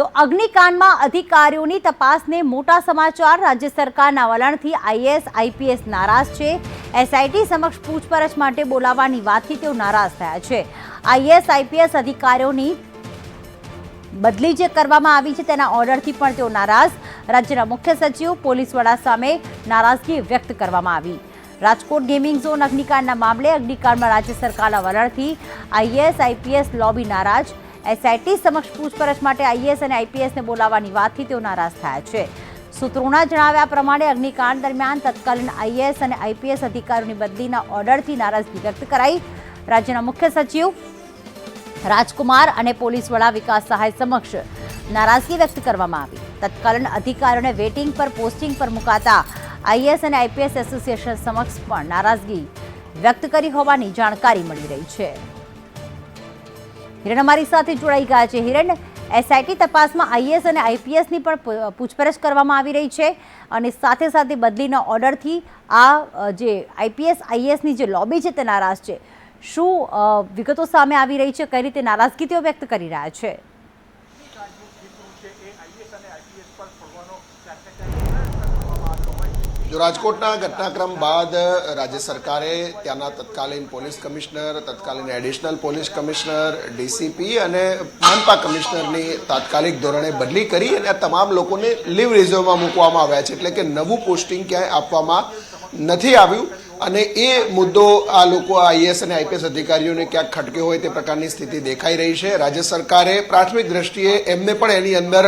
તો અગ્નિકાંડમાં અધિકારીઓની તપાસને મોટા સમાચાર. રાજ્ય સરકારના વલણથી આઈએસ આઈપીએસ નારાજ છે. એસઆઈટી સમક્ષ પૂછપરછ માટે બોલાવવાની વાતથી તેઓ નારાજ થયા છે. આઈએસ આઈપીએસ અધિકારીઓની બદલી જે કરવામાં આવી છે તેના ઓર્ડરથી પણ તેઓ નારાજ. રાજ્યના મુખ્ય સચિવ, પોલીસ વડા સામે નારાજગી વ્યક્ત કરવામાં આવી. રાજકોટ ગેમિંગ ઝોન અગ્નિકાંડના મામલે અગ્નિકાંડમાં રાજ્ય સરકારના વલણથી આઈએસ આઈપીએસ લોબી નારાજ. એસઆઈટી સમક્ષ પૂછપરછ માટે આઈએસ અને આઈપીએસને બોલાવવાની વાતથી તેઓ નારાજ થયા છે. સૂત્રોના જણાવ્યા પ્રમાણે અગ્નિકાંડ દરમિયાન તત્કાલીન આઈએએસ અને આઈપીએસ અધિકારીઓની બદલીના ઓર્ડરથી નારાજગી વ્યક્ત કરાઈ. રાજ્યના મુખ્ય સચિવ રાજકુમાર અને પોલીસ વડા વિકાસ સહાય સમક્ષ નારાજગી વ્યક્ત કરવામાં આવી. તત્કાલીન અધિકારીઓને વેટિંગ પર, પોસ્ટિંગ પર મુકાતા આઈએસ અને આઈપીએસ એસોસિએશન સમક્ષ પણ નારાજગી વ્યક્ત કરી હોવાની જાણકારી મળી રહી છે. હિરણ અમારી સાથે જોડાઈ ગયા છે. હિરણ એસઆઈટી તપાસમાં આઈએસ અને આઈપીએસની પણ પૂછપરછ કરવામાં આવી રહી છે અને સાથે સાથે બદલીના ઓર્ડરથી આ જે આઈપીએસ આઈએસની જે લોબી છે તે નારાજ છે. શું વિગતો સામે આવી રહી છે? કઈ રીતે નારાજગી તેઓ વ્યક્ત કરી રહ્યા છે? જો રાજકોટના ઘટનાક્રમ બાદ રાજ્ય સરકારે ત્યાંના તત્કાલીન પોલીસ કમિશનર, તત્કાલીન એડિશનલ પોલીસ કમિશનર, ડીસીપી અને મનપા કમિશનરની તાત્કાલિક ધોરણે બદલી કરી અને તમામ લોકોને લીવ રિઝર્વમાં મૂકવામાં આવ્યા છે. એટલે કે નવું પોસ્ટિંગ ક્યાંય આપવામાં નથી આવ્યું. અને એ મુદ્દો આ લોકો આઈએસ અને આઈપીએસ અધિકારીઓને ક્યાંક ખટકે હોય તે પ્રકારની સ્થિતિ દેખાઈ રહી છે. રાજ્ય સરકારે પ્રાથમિક દ્રષ્ટિએ એમને પણ એની અંદર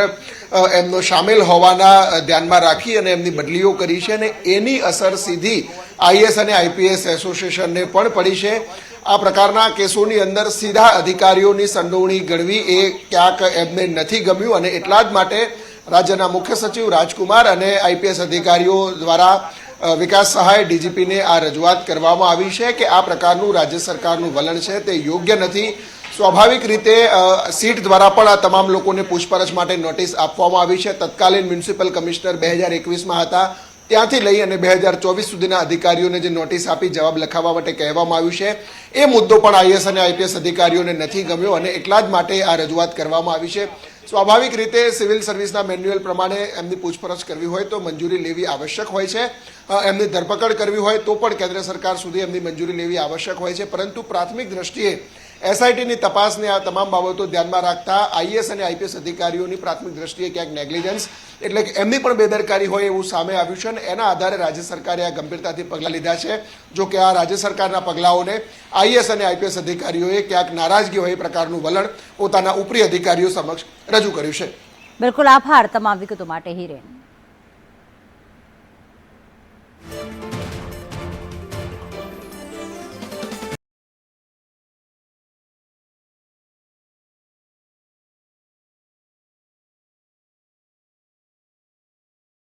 એમનો સામેલ હોવાના ધ્યાનમાં રાખી અને એમની બદલીઓ કરી છે અને એની અસર સીધી આઈએસ અને આઈપીએસ એસોસિએશનને પણ પડી છે. આ પ્રકારના કેસોની અંદર સીધા અધિકારીઓની સંડોવણી ગણવી એ ક્યાંક એમને નથી ગમ્યું અને એટલા જ માટે રાજ્યના મુખ્ય સચિવ રાજકુમાર અને આઈપીએસ અધિકારીઓ દ્વારા વિકાસ સહાય ડીજીપીને આ રજૂઆત કરવામાં આવી છે કે આ પ્રકારનું રાજ્ય સરકારનું વલણ છે તે યોગ્ય નથી. સ્વાભાવિક રીતે સીટ દ્વારા પણ આ તમામ લોકોને પૂછપરછ માટે નોટિસ આપવામાં આવી છે. તત્કાલીન મ્યુનિસિપલ કમિશનર બે હજાર એકવીસમાં હતા. ત્યાંથી લઈ અને બે હજાર ચોવીસ સુધીના અધિકારીઓને જે નોટિસ આપી, જવાબ લખાવવા માટે કહેવામાં આવ્યું છે. એ મુદ્દો પણ આઈએસ અને આઈપીએસ અધિકારીઓને નથી ગમ્યો અને એટલા જ માટે આ રજૂઆત કરવામાં આવી છે. સ્વાભાવિક રીતે સિવિલ સર્વિસના મેન્યુઅલ પ્રમાણે એમની પૂછપરછ કરવી હોય તો મંજૂરી લેવી આવશ્યક હોય છે. એમની ધરપકડ કરવી હોય તો પણ કેન્દ્ર સરકાર સુધી એમની મંજૂરી લેવી આવશ્યક હોય છે. પરંતુ પ્રાથમિક દ્રષ્ટિએ એસઆઈટીની તપાસને આ તમામ બાબતો ધ્યાનમાં રાખતા આઈએસ અને આઈપીએસ અધિકારીઓની પ્રાથમિક દ્રષ્ટિએ ક્યાંક નેગ્લિજન્સ એટલે કે એમની પણ બેદરકારી હોય એવું સામે આવ્યું છે અને એના આધારે રાજ્ય સરકારે આ ગંભીરતાથી પગલાં લીધા છે. જો કે આ રાજ્ય સરકારના પગલાઓને આઈએસ અને આઈપીએસ અધિકારીઓએ ક્યાંક નારાજગી હોય એ પ્રકારનું વલણ પોતાના ઉપરી અધિકારીઓ સમક્ષ રજૂ કર્યું છે. બિલકુલ આભાર તમામ વિગતો માટે હિરેન.